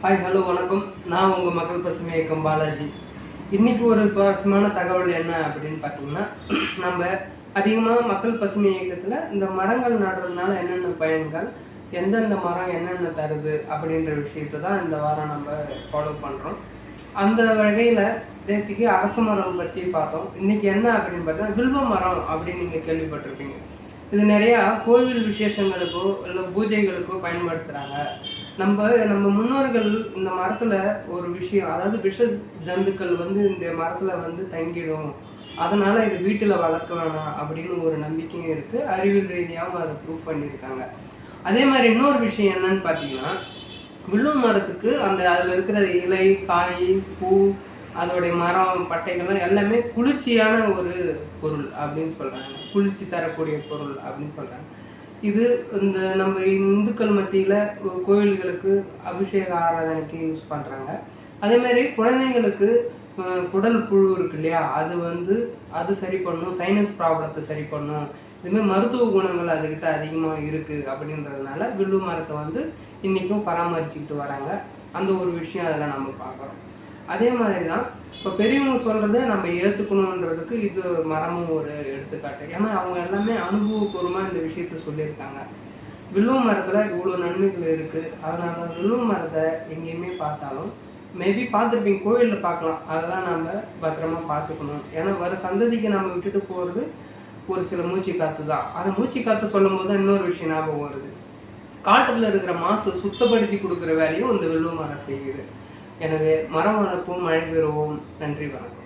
Hi hello வணக்கம். நான் உங்கள் மக்கள் பசுமை இயக்கம் பாலாஜி. இன்றைக்கி ஒரு சுவாரஸ்யமான தகவல் என்ன அப்படின்னு பார்த்தீங்கன்னா நம்ம அதிகமாக மக்கள் பசுமை இயக்கத்தில் இந்த மரங்கள் நடுறதுனால என்னென்ன பயன்கள் எந்தெந்த மரம் என்னென்ன தருது அப்படின்ற விஷயத்தை தான் இந்த வாரம் நம்ம ஃபாலோ பண்ணுறோம் அந்த வகையில் நேற்றுக்கு அரச மரம் பற்றி பார்த்தோம். இன்றைக்கி என்ன அப்படின்னு பார்த்தா வில்வ மரம் அப்படின்னு நீங்கள் கேள்விப்பட்டிருப்பீங்க. இது நிறையா கோவில் விசேஷங்களுக்கோ இல்லை பூஜைகளுக்கோ பயன்படுத்துகிறாங்க நம்ம நம்ம முன்னோர்கள் இந்த மரத்தில் ஒரு விஷயம் அதாவது விஷ ஜந்துக்கள் வந்து இந்த மரத்தில் வந்து தங்கிடும். அதனால் இது வீட்டில் வளர்க்க வேணாம் அப்படின்னு ஒரு நம்பிக்கையும் இருக்குது அறிவியல் ரீதியாகவும் அதை ப்ரூவ் பண்ணியிருக்காங்க. அதே மாதிரி இன்னொரு விஷயம் என்னன்னு பார்த்தீங்கன்னா வில்லும் மரத்துக்கு அந்த அதில் இருக்கிற இலை காய் பூ அதோடைய மரம் பட்டைகள்லாம் எல்லாமே குளிர்ச்சியான ஒரு பொருள் அப்படின்னு சொல்கிறாங்க குளிர்ச்சி தரக்கூடிய பொருள் அப்படின்னு சொல்கிறாங்க இது இந்த நம்ம இந்துக்கள் மத்தியில் கோயில்களுக்கு அபிஷேக ஆராதனைக்கு யூஸ் பண்ணுறாங்க அதேமாரி குழந்தைங்களுக்கு குடல் புழு இருக்கு இல்லையா? அது வந்து அது சரி பண்ணும் சைனஸ் ப்ராப்ளத்தை சரி பண்ணும். இதுமாதிரி மருத்துவ குணங்கள் அதுக்கிட்ட அதிகமாக இருக்குது அப்படின்றதுனால வில்லு மரத்தை வந்து இன்றைக்கும் பராமரிச்சுக்கிட்டு வராங்க. அந்த ஒரு விஷயம் அதில் நம்ம பார்க்குறோம். அதே மாதிரி தான் இப்போ பெரியவங்க சொல்கிறத நம்ம ஏற்றுக்கணுன்றதுக்கு இது மரமும் ஒரு எடுத்துக்காட்டு. ஏன்னா அவங்க எல்லாமே அனுபவபூர்வமாக இந்த விஷயத்த சொல்லியிருக்காங்க. வில்லுவ மரத்தில் இவ்வளோ நன்மைகள் இருக்குது அதனால வில்லுவ மரத்தை எங்கேயுமே பார்த்தாலும் மேபி பார்த்துருப்பீங்க கோவிலில் பார்க்கலாம். அதெல்லாம் நம்ம பத்திரமா பார்த்துக்கணும். ஏன்னா வர சந்ததிக்கு நம்ம விட்டுட்டு போகிறது ஒரு சில மூச்சு காற்று தான். அந்த மூச்சு காற்று சொல்லும் போது தான் இன்னொரு விஷயம் ஞாபகம் வருது. காட்டுல இருக்கிற மாசு சுத்தப்படுத்தி கொடுக்குற வேலையும் இந்த வில்லுவ மரம் செய்யுது. எனவே மரம் வளர்ப்போம் மழை பெறுவோம். நன்றி வணக்கம்.